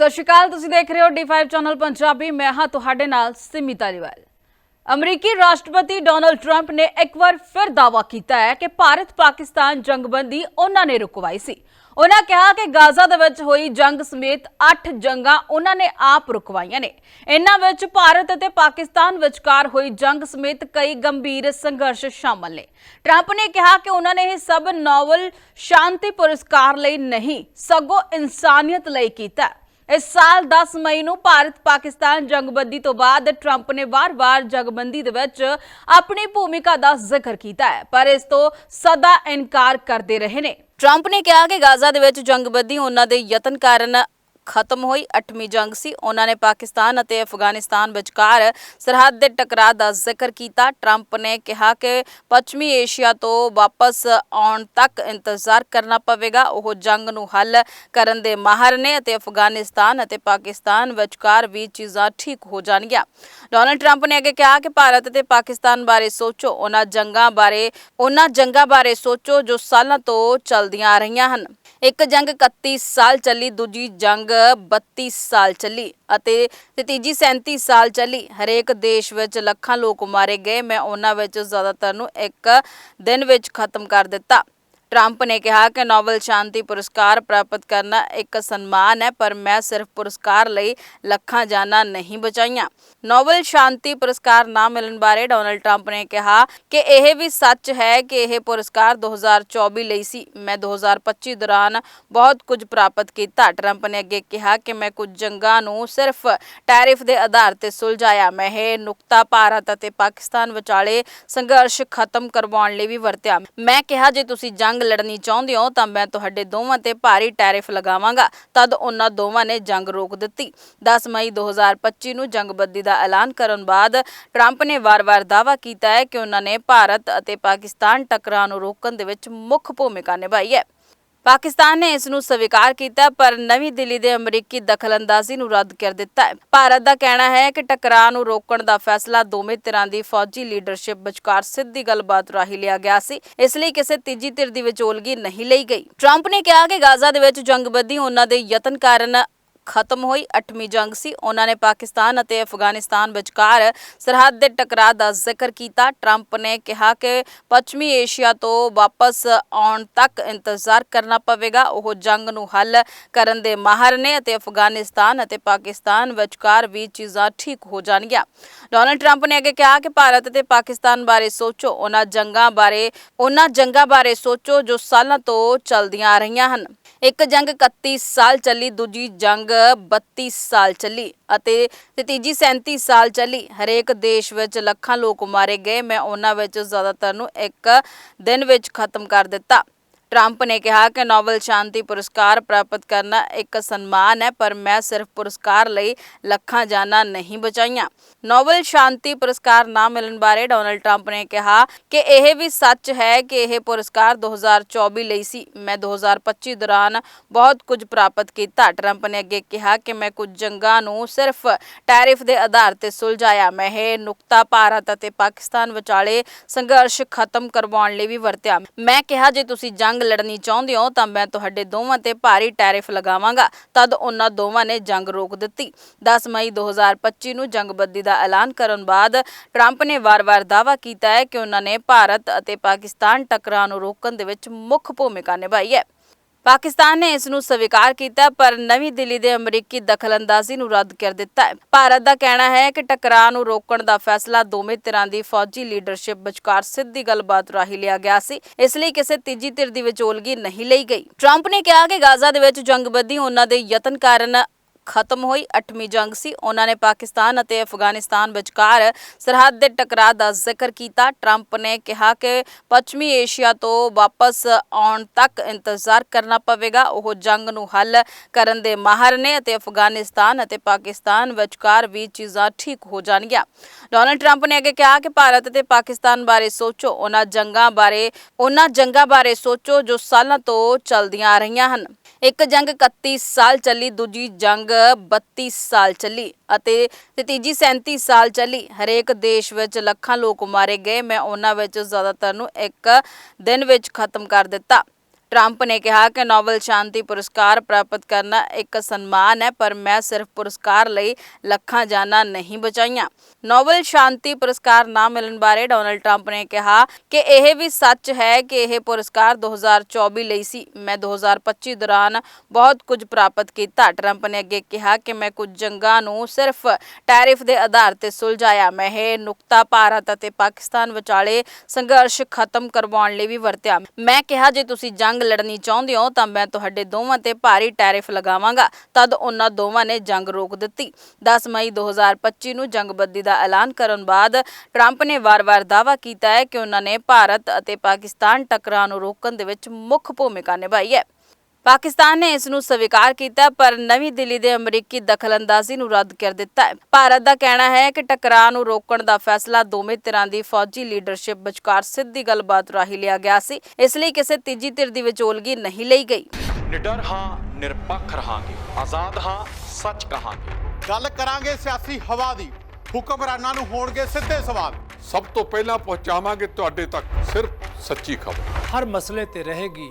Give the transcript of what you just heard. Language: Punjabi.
ਸਤਿ ਸ਼੍ਰੀ ਅਕਾਲ, ਤੁਸੀਂ ਦੇਖ ਰਹੇ ਹੋ D5 ਚੈਨਲ ਪੰਜਾਬੀ। ਮੈਂ ਹਾਂ ਤੁਹਾਡੇ ਨਾਲ ਸਿਮੀ ਧਾਲੀਵਾਲ ਅਮਰੀਕੀ ਰਾਸ਼ਟਰਪਤੀ ਡੋਨਲਡ ਟਰੰਪ ਨੇ ਇੱਕ ਵਾਰ ਫਿਰ ਦਾਅਵਾ ਕੀਤਾ ਹੈ ਕਿ ਭਾਰਤ ਪਾਕਿਸਤਾਨ ਜੰਗਬੰਦੀ ਉਹਨਾਂ ਨੇ ਰੁਕਵਾਈ ਸੀ। ਉਹਨਾਂ ਕਿਹਾ ਕਿ ਗਾਜ਼ਾ ਦੇ ਵਿੱਚ ਹੋਈ ਜੰਗ ਸਮੇਤ 8 ਜੰਗਾਂ ਉਹਨਾਂ ਨੇ ਆਪ ਰੁਕਵਾਈਆਂ ਨੇ। ਇਨ੍ਹਾਂ ਵਿੱਚ ਭਾਰਤ ਅਤੇ ਪਾਕਿਸਤਾਨ ਵਿਚਕਾਰ ਹੋਈ ਜੰਗ ਸਮੇਤ ਕਈ ਗੰਭੀਰ ਸੰਘਰਸ਼ ਸ਼ਾਮਲ ਨੇ। ਟਰੰਪ ਨੇ ਕਿਹਾ ਕਿ ਉਹਨਾਂ ਨੇ ਇਹ ਸਭ ਨੋਬਲ ਸ਼ਾਂਤੀ ਪੁਰਸਕਾਰ ਲਈ ਨਹੀਂ, ਸਗੋਂ ਇਨਸਾਨੀਅਤ ਲਈ ਕੀਤਾ ਇਸ ਸਾਲ 10 ਮਈ ਨੂੰ ਭਾਰਤ ਪਾਕਿਸਤਾਨ ਜੰਗਬੰਦੀ ਤੋਂ ਬਾਅਦ ਟਰੰਪ ਨੇ ਵਾਰ-ਵਾਰ ਜੰਗਬੰਦੀ ਦੇ ਵਿੱਚ ਆਪਣੀ ਭੂਮਿਕਾ ਦਾ ਜ਼ਿਕਰ ਕੀਤਾ ਹੈ, ਪਰ ਇਸ ਤੋਂ ਸਦਾ ਇਨਕਾਰ ਕਰਦੇ ਰਹੇ ਨੇ। ਟਰੰਪ ਨੇ ਕਿਹਾ ਕਿ ਗਾਜ਼ਾ ਦੇ ਵਿੱਚ ਜੰਗਬੰਦੀ ਉਹਨਾਂ ਦੇ ਯਤਨ ਕਾਰਨ ਖਤਮ ਹੋਈ 8ਵੀਂ ਜੰਗ ਸੀ। ਉਹਨਾਂ ਨੇ ਪਾਕਿਸਤਾਨ ਅਤੇ ਅਫਗਾਨਿਸਤਾਨ ਵਿਚਕਾਰ ਸਰਹੱਦ ਦੇ ਟਕਰਾਅ ਦਾ ਜ਼ਿਕਰ ਕੀਤਾ। ਟਰੰਪ ਨੇ ਕਿਹਾ ਕਿ ਪੱਛਮੀ ਏਸ਼ੀਆ ਤੋਂ ਵਾਪਸ ਆਉਣ ਤੱਕ ਇੰਤਜ਼ਾਰ ਕਰਨਾ ਪਵੇਗਾ। ਉਹ ਜੰਗ ਨੂੰ ਹੱਲ ਕਰਨ ਦੇ ਮਾਹਰ ਨੇ ਅਤੇ ਅਫਗਾਨਿਸਤਾਨ ਅਤੇ ਪਾਕਿਸਤਾਨ ਵਿਚਕਾਰ ਵੀ ਚੀਜ਼ਾਂ ਠੀਕ ਹੋ ਜਾਣਗੀਆਂ। ਡੋਨਲਡ ਟਰੰਪ ਨੇ ਅੱਗੇ ਕਿਹਾ ਕਿ ਭਾਰਤ ਅਤੇ ਪਾਕਿਸਤਾਨ ਬਾਰੇ ਸੋਚੋ। ਉਹਨਾਂ ਜੰਗਾਂ ਬਾਰੇ, ਉਹਨਾਂ ਜੰਗਾਂ ਬਾਰੇ ਸੋਚੋ ਜੋ ਸਾਲਾਂ ਤੋਂ ਚੱਲਦੀਆਂ ਆ ਰਹੀਆਂ ਹਨ। ਇੱਕ ਜੰਗ 31 ਸਾਲ ਚੱਲੀ, ਦੂਜੀ ਜੰਗ 32 ਸਾਲ ਚੱਲੀ ਅਤੇ ਤੀਜੀ 37 ਸਾਲ ਚੱਲੀ। ਹਰੇਕ ਦੇਸ਼ ਵਿੱਚ ਲੱਖਾਂ ਲੋਕ ਮਾਰੇ ਗਏ। ਮੈਂ ਉਹਨਾਂ ਵਿੱਚ ਜ਼ਿਆਦਾਤਰ ਨੂੰ ਇੱਕ ਦਿਨ ਵਿੱਚ ਖਤਮ ਕਰ ਦਿੱਤਾ। ਟਰੰਪ ਨੇ ਕਿਹਾ ਕਿ ਨੋਬਲ ਸ਼ਾਂਤੀ ਪੁਰਸਕਾਰ ਪ੍ਰਾਪਤ ਕਰਨਾ ਇੱਕ ਸਨਮਾਨ ਹੈ, ਪਰ ਮੈਂ ਸਿਰਫ ਪੁਰਸਕਾਰ ਲਈ ਲੱਖਾਂ ਜਾਨਾਂ ਨਹੀਂ ਬਚਾਈਆਂ। ਨੋਬਲ ਸ਼ਾਂਤੀ ਪੁਰਸਕਾਰ ਨਾ ਮਿਲਣ ਬਾਰੇ ਡੋਨਲਡ ਟਰੰਪ ਨੇ ਕਿਹਾ ਕਿ ਇਹ ਵੀ ਸੱਚ ਹੈ ਕਿ ਇਹ ਪੁਰਸਕਾਰ 2024 ਲਈ ਸੀ। ਮੈਂ 2025 ਦੌਰਾਨ ਬਹੁਤ ਕੁਝ ਪ੍ਰਾਪਤ ਕੀਤਾ। ਟਰੰਪ ਨੇ ਅੱਗੇ ਕਿਹਾ ਕਿ ਮੈਂ ਕੁਝ ਜੰਗਾਂ ਨੂੰ ਸਿਰਫ ਟੈਰਿਫ ਦੇ ਆਧਾਰ ਤੇ ਸੁਲਝਾਇਆ। ਮੈਂ ਇਹ ਨੁਕਤਾ ਭਾਰਤ ਅਤੇ ਪਾਕਿਸਤਾਨ ਵਿਚਾਲੇ ਸੰਘਰਸ਼ ਖਤਮ ਕਰਵਾਉਣ ਲਈ ਵੀ ਵਰਤਿਆ। ਮੈਂ ਕਿਹਾ, ਜੇ ਤੁਸੀਂ ਜੰਗ ਲੜਨੀ ਚਾਹੁੰਦੇ ਹੋ ਤਾਂ ਮੈਂ ਤੁਹਾਡੇ ਦੋਵਾਂ ਤੇ ਭਾਰੀ ਟੈਰਿਫ ਲਗਾਵਾਂਗਾ। ਤਦ ਉਹਨਾਂ ਦੋਵਾਂ ਨੇ ਜੰਗ ਰੋਕ ਦਿੱਤੀ। 10 ਮਈ 2025 ਨੂੰ ਜੰਗਬੰਦੀ ਦਾ ਐਲਾਨ ਕਰਨ ਬਾਅਦ ਟਰੰਪ ਨੇ ਵਾਰ-ਵਾਰ ਦਾਅਵਾ ਕੀਤਾ ਹੈ ਕਿ ਉਹਨਾਂ ਨੇ ਭਾਰਤ ਅਤੇ ਪਾਕਿਸਤਾਨ ਟਕਰਾਅ ਨੂੰ ਰੋਕਣ ਦੇ ਵਿੱਚ ਮੁੱਖ ਭੂਮਿਕਾ ਨਿਭਾਈ ਹੈ। ਪਾਕਿਸਤਾਨ ਨੇ ਇਸ ਨੂੰ ਸਵੀਕਾਰ ਕੀਤਾ, ਪਰ ਨਵੀਂ ਦਿੱਲੀ ਦੇ ਅਮਰੀਕੀ ਦਖਲਅੰਦਾਜ਼ੀ ਨੂੰ ਰੱਦ ਕਰ ਦਿੱਤਾ ਹੈ। ਭਾਰਤ ਦਾ ਕਹਿਣਾ ਹੈ ਕਿ ਟਕਰਾਅ ਨੂੰ ਰੋਕਣ ਦਾ ਫੈਸਲਾ ਦੋਵੇਂ ਧਿਰਾਂ ਦੀ ਫੌਜੀ ਲੀਡਰਸ਼ਿਪ ਵਿਚਕਾਰ ਸਿੱਧੀ ਗੱਲਬਾਤ ਰਾਹੀਂ ਲਿਆ ਗਿਆ ਸੀ। ਇਸ ਲਈ ਕਿਸੇ ਤੀਜੀ ਧਿਰ ਦੀ ਵਿਚੋਲਗੀ ਨਹੀਂ ਲਈ ਗਈ। ਟਰੰਪ ਨੇ ਕਿਹਾ ਕਿ ਗਾਜ਼ਾ ਦੇ ਵਿੱਚ ਜੰਗਬੰਦੀ ਉਹਨਾਂ ਦੇ ਯਤਨ ਕਾਰਨ ਖਤਮ ਹੋਈ 8ਵੀਂ ਜੰਗ ਸੀ। ਉਹਨਾਂ ਨੇ ਪਾਕਿਸਤਾਨ ਅਤੇ ਅਫਗਾਨਿਸਤਾਨ ਵਿਚਕਾਰ ਸਰਹੱਦ ਦੇ ਟਕਰਾਅ ਦਾ ਜ਼ਿਕਰ ਕੀਤਾ। ਟਰੰਪ ਨੇ ਕਿਹਾ ਕਿ ਪੱਛਮੀ ਏਸ਼ੀਆ ਤੋਂ ਵਾਪਸ ਆਉਣ ਤੱਕ ਇੰਤਜ਼ਾਰ ਕਰਨਾ ਪਵੇਗਾ। ਉਹ ਜੰਗ ਨੂੰ ਹੱਲ ਕਰਨ ਦੇ ਮਾਹਰ ਨੇ ਅਤੇ ਅਫਗਾਨਿਸਤਾਨ ਅਤੇ ਪਾਕਿਸਤਾਨ ਵਿਚਕਾਰ ਵੀ ਚੀਜ਼ਾਂ ਠੀਕ ਹੋ ਜਾਣਗੀਆਂ। ਡੋਨਲਡ ਟਰੰਪ ਨੇ ਅੱਗੇ ਕਿਹਾ ਕਿ ਭਾਰਤ ਅਤੇ ਪਾਕਿਸਤਾਨ ਬਾਰੇ ਸੋਚੋ। ਉਹਨਾਂ ਜੰਗਾਂ ਬਾਰੇ, ਉਹਨਾਂ ਜੰਗਾਂ ਬਾਰੇ ਸੋਚੋ ਜੋ ਸਾਲਾਂ ਤੋਂ ਚੱਲਦੀਆਂ ਆ ਰਹੀਆਂ ਹਨ। ਇੱਕ ਜੰਗ 31 ਸਾਲ ਚੱਲੀ, ਦੂਜੀ ਜੰਗ 32 ਸਾਲ ਚੱਲੀ ਅਤੇ ਤੀਜੀ 37 ਸਾਲ ਚੱਲੀ। ਹਰੇਕ ਦੇਸ਼ ਵਿੱਚ ਲੱਖਾਂ ਲੋਕ ਮਾਰੇ ਗਏ। ਮੈਂ ਉਹਨਾਂ ਵਿੱਚ ਜ਼ਿਆਦਾਤਰ ਨੂੰ ਇੱਕ ਦਿਨ ਵਿੱਚ ਖਤਮ ਕਰ ਦਿੱਤਾ। ਟਰੰਪ ਨੇ ਕਿਹਾ ਕਿ ਨੋਬਲ ਸ਼ਾਂਤੀ ਪੁਰਸਕਾਰ ਪ੍ਰਾਪਤ ਕਰਨਾ ਇੱਕ ਸਨਮਾਨ ਹੈ, ਪਰ ਮੈਂ ਸਿਰਫ ਪੁਰਸਕਾਰ ਲਈ ਲੱਖਾਂ ਜਾਨਾਂ ਨਹੀਂ ਬਚਾਈਆਂ। ਨੋਬਲ ਸ਼ਾਂਤੀ ਪੁਰਸਕਾਰ ਨਾ ਮਿਲਣ ਬਾਰੇ ਡੋਨਲਡ ਟਰੰਪ ਨੇ ਕਿਹਾ ਕਿ ਇਹ ਵੀ ਸੱਚ ਹੈ ਕਿ ਇਹ ਪੁਰਸਕਾਰ 2024 ਲਈ ਸੀ। ਮੈਂ 2025 ਦੌਰਾਨ ਬਹੁਤ ਕੁਝ ਪ੍ਰਾਪਤ ਕੀਤਾ। ਟਰੰਪ ਨੇ ਅੱਗੇ ਕਿਹਾ ਕਿ ਮੈਂ ਕੁਝ ਜੰਗਾਂ ਨੂੰ ਸਿਰਫ ਟੈਰਿਫ ਦੇ ਆਧਾਰ ਤੇ ਸੁਲਝਾਇਆ। ਮੈਂ ਇਹ ਨੁਕਤਾ ਭਾਰਤ ਅਤੇ ਪਾਕਿਸਤਾਨ ਵਿਚਾਲੇ ਸੰਘਰਸ਼ ਖਤਮ ਕਰਵਾਉਣ ਲਈ ਵੀ ਵਰਤਿਆ। ਮੈਂ ਕਿਹਾ, ਜੇ ਤੁਸੀਂ ਜੰਗ ਲੜਨੀ ਚਾਹੁੰਦੇ ਹੋ ਤਾਂ ਮੈਂ ਤੁਹਾਡੇ ਦੋਵਾਂ ਤੇ ਭਾਰੀ ਟੈਰਿਫ ਲਗਾਵਾਂਗਾ। ਤਦ ਉਹਨਾਂ ਦੋਵਾਂ ਨੇ ਜੰਗ ਰੋਕ ਦਿੱਤੀ। 10 ਮਈ 2025 ਨੂੰ ਜੰਗਬੰਦੀ ਦਾ ਐਲਾਨ ਕਰਨ ਬਾਅਦ ਟਰੰਪ ਨੇ ਵਾਰ-ਵਾਰ ਦਾਅਵਾ ਕੀਤਾ ਹੈ ਕਿ ਉਹਨਾਂ ਨੇ ਭਾਰਤ ਅਤੇ ਪਾਕਿਸਤਾਨ ਟਕਰਾਅ ਨੂੰ ਰੋਕਣ ਦੇ ਵਿੱਚ ਮੁੱਖ ਭੂਮਿਕਾ ਨਿਭਾਈ ਹੈ। ਪਾਕਿਸਤਾਨ ਨੇ ਇਸ ਨੂੰ ਸਵੀਕਾਰ ਕੀਤਾ, ਪਰ ਨਵੀਂ ਦਿੱਲੀ ਦੇ ਅਮਰੀਕੀ ਦਖਲਅੰਦਾਜ਼ੀ ਨੂੰ ਰੱਦ ਕਰ ਦਿੱਤਾ ਹੈ। ਭਾਰਤ ਦਾ ਕਹਿਣਾ ਹੈ ਕਿ ਟਕਰਾਅ ਨੂੰ ਰੋਕਣ ਦਾ ਫੈਸਲਾ ਦੋਵੇਂ ਧਿਰਾਂ ਦੀ ਫੌਜੀ ਲੀਡਰਸ਼ਿਪ ਵਿਚਕਾਰ ਸਿੱਧੀ ਗੱਲਬਾਤ ਰਾਹੀਂ ਲਿਆ ਗਿਆ ਸੀ। ਇਸ ਲਈ ਕਿਸੇ ਤੀਜੀ ਧਿਰ ਦੀ ਵਿਚੋਲਗੀ ਨਹੀਂ ਲਈ ਗਈ। ਟਰੰਪ ਨੇ ਕਿਹਾ ਕਿ ਗਾਜ਼ਾ ਦੇ ਵਿੱਚ ਜੰਗਬੰਦੀ ਉਹਨਾਂ ਦੇ ਯਤਨ ਕਾਰਨ ਖਤਮ ਹੋਈ 8ਵੀਂ ਜੰਗ ਸੀ। ਉਹਨਾਂ ਨੇ ਪਾਕਿਸਤਾਨ ਅਤੇ ਅਫਗਾਨਿਸਤਾਨ ਵਿਚਕਾਰ ਸਰਹੱਦ ਦੇ ਟਕਰਾਅ ਦਾ ਜ਼ਿਕਰ ਕੀਤਾ। ਟਰੰਪ ਨੇ ਕਿਹਾ ਕਿ ਪੱਛਮੀ ਏਸ਼ੀਆ ਤੋਂ ਵਾਪਸ ਆਉਣ ਤੱਕ ਇੰਤਜ਼ਾਰ ਕਰਨਾ ਪਵੇਗਾ। ਉਹ ਜੰਗ ਨੂੰ ਹੱਲ ਕਰਨ ਦੇ ਮਾਹਰ ਨੇ ਅਤੇ ਅਫਗਾਨਿਸਤਾਨ ਅਤੇ ਪਾਕਿਸਤਾਨ ਵਿਚਕਾਰ ਵੀ ਚੀਜ਼ਾਂ ਠੀਕ ਹੋ ਜਾਣਗੀਆਂ। ਡੋਨਲਡ ਟਰੰਪ ਨੇ ਅੱਗੇ ਕਿਹਾ ਕਿ ਭਾਰਤ ਅਤੇ ਪਾਕਿਸਤਾਨ ਬਾਰੇ ਸੋਚੋ। ਉਹਨਾਂ ਜੰਗਾਂ ਬਾਰੇ, ਉਹਨਾਂ ਜੰਗਾਂ ਬਾਰੇ ਸੋਚੋ ਜੋ ਸਾਲਾਂ ਤੋਂ ਚੱਲਦੀਆਂ ਆ ਰਹੀਆਂ ਹਨ। ਇੱਕ ਜੰਗ 31 ਸਾਲ ਚੱਲੀ, ਦੂਜੀ ਜੰਗ 32 ਸਾਲ ਚੱਲੀ ਅਤੇ ਤੀਜੀ 37 ਸਾਲ ਚੱਲੀ। ਹਰੇਕ ਦੇਸ਼ ਵਿੱਚ ਲੱਖਾਂ ਲੋਕ ਮਾਰੇ ਗਏ। ਮੈਂ ਉਹਨਾਂ ਵਿੱਚ ਜ਼ਿਆਦਾਤਰ ਨੂੰ ਇੱਕ ਦਿਨ ਵਿੱਚ ਖਤਮ ਕਰ ਦਿੱਤਾ। ਟਰੰਪ ਨੇ ਕਿਹਾ ਕਿ ਨੋਬਲ ਸ਼ਾਂਤੀ ਪੁਰਸਕਾਰ ਪ੍ਰਾਪਤ ਕਰਨਾ ਇੱਕ ਸਨਮਾਨ ਹੈ, ਪਰ ਮੈਂ ਸਿਰਫ ਪੁਰਸਕਾਰ ਲਈ ਲੱਖਾਂ ਜਾਨਾਂ ਨਹੀਂ ਬਚਾਈਆਂ। ਨੋਬਲ ਸ਼ਾਂਤੀ ਪੁਰਸਕਾਰ ਨਾ ਮਿਲਣ ਬਾਰੇ ਡੋਨਲਡ ਟਰੰਪ ਨੇ ਕਿਹਾ ਕਿ ਇਹ ਵੀ ਸੱਚ ਹੈ ਕਿ ਇਹ ਪੁਰਸਕਾਰ 2024 ਲਈ ਸੀ। ਮੈਂ 2025 ਦੌਰਾਨ ਬਹੁਤ ਕੁਝ ਪ੍ਰਾਪਤ ਕੀਤਾ। ਟਰੰਪ ਨੇ ਅੱਗੇ ਕਿਹਾ ਕਿ ਮੈਂ ਕੁਝ ਜੰਗਾਂ ਨੂੰ ਸਿਰਫ ਟੈਰਿਫ ਦੇ ਆਧਾਰ ਤੇ ਸੁਲਝਾਇਆ। ਮੈਂ ਇਹ ਨੁਕਤਾ ਭਾਰਤ ਅਤੇ ਪਾਕਿਸਤਾਨ ਵਿਚਾਲੇ ਸੰਘਰਸ਼ ਖਤਮ ਕਰਵਾਉਣ ਲਈ ਵੀ ਵਰਤਿਆ। ਮੈਂ ਕਿਹਾ, ਜੇ ਤੁਸੀਂ ਜੰਗ ਜੰਗ ਲੜਨੀ ਚਾਹੁੰਦੇ ਹੋ ਤਾਂ ਮੈਂ ਤੁਹਾਡੇ ਦੋਵਾਂ ਤੇ ਭਾਰੀ ਟੈਰਿਫ ਲਗਾਵਾਂਗਾ। ਤਦ ਉਹਨਾਂ ਦੋਵਾਂ ਨੇ ਜੰਗ ਰੋਕ ਦਿੱਤੀ। 10 ਮਈ 2025 ਨੂੰ ਜੰਗਬੰਦੀ ਦਾ ਐਲਾਨ ਕਰਨ ਬਾਅਦ ਟਰੰਪ ਨੇ ਵਾਰ-ਵਾਰ ਦਾਅਵਾ ਕੀਤਾ ਹੈ ਕਿ ਉਹਨਾਂ ਨੇ ਭਾਰਤ ਅਤੇ ਪਾਕਿਸਤਾਨ ਟਕਰਾਅ ਨੂੰ ਰੋਕਣ ਦੇ ਵਿੱਚ ਮੁੱਖ ਭੂਮਿਕਾ ਨਿਭਾਈ ਹੈ। ਪਾਕਿਸਤਾਨ ਨੇ ਇਸ ਨੂੰ ਸਵੀਕਾਰ ਕੀਤਾ ਪਰ ਨਵੀਂ ਦਿੱਲੀ ਦੇ ਅਮਰੀਕੀ ਦਖਲਅੰਦਾਜ਼ੀ ਨੂੰ ਰੱਦ ਕਰ ਦਿੱਤਾ ਹੈ। ਭਾਰਤ ਦਾ ਕਹਿਣਾ ਹੈ ਕਿ ਟਕਰਾਅ ਨੂੰ ਰੋਕਣ ਦਾ ਫੈਸਲਾ ਦੋਵੇਂ ਧਿਰਾਂ ਦੀ ਫੌਜੀ ਲੀਡਰਸ਼ਿਪ ਵਿਚਕਾਰ ਸਿੱਧੀ ਗੱਲਬਾਤ ਰਾਹੀਂ ਲਿਆ ਗਿਆ ਸੀ। ਇਸ ਲਈ ਕਿਸੇ ਤੀਜੀ ਧਿਰ ਦੀ ਵਿਚੋਲਗੀ ਨਹੀਂ ਲਈ ਗਈ। ਨਿਡਰ ਹਾਂ ਨਿਰਪੱਖ ਰਹਾਂਗੇ। ਆਜ਼ਾਦ ਹਾਂ ਸੱਚ ਕਹਾਂਗੇ। ਗੱਲ ਕਰਾਂਗੇ ਸਿਆਸੀ ਹਵਾ ਦੀ। ਹੁਕਮਰਾਨਾਂ ਨੂੰ ਹੋਣਗੇ ਸਿੱਧੇ ਸਵਾਲ। ਸਭ ਤੋਂ ਪਹਿਲਾਂ ਪਹੁੰਚਾਵਾਂਗੇ ਤੁਹਾਡੇ ਤੱਕ ਸਿਰਫ ਸੱਚੀ ਖਬਰ। ਹਰ ਮਸਲੇ ਤੇ ਰਹੇਗੀ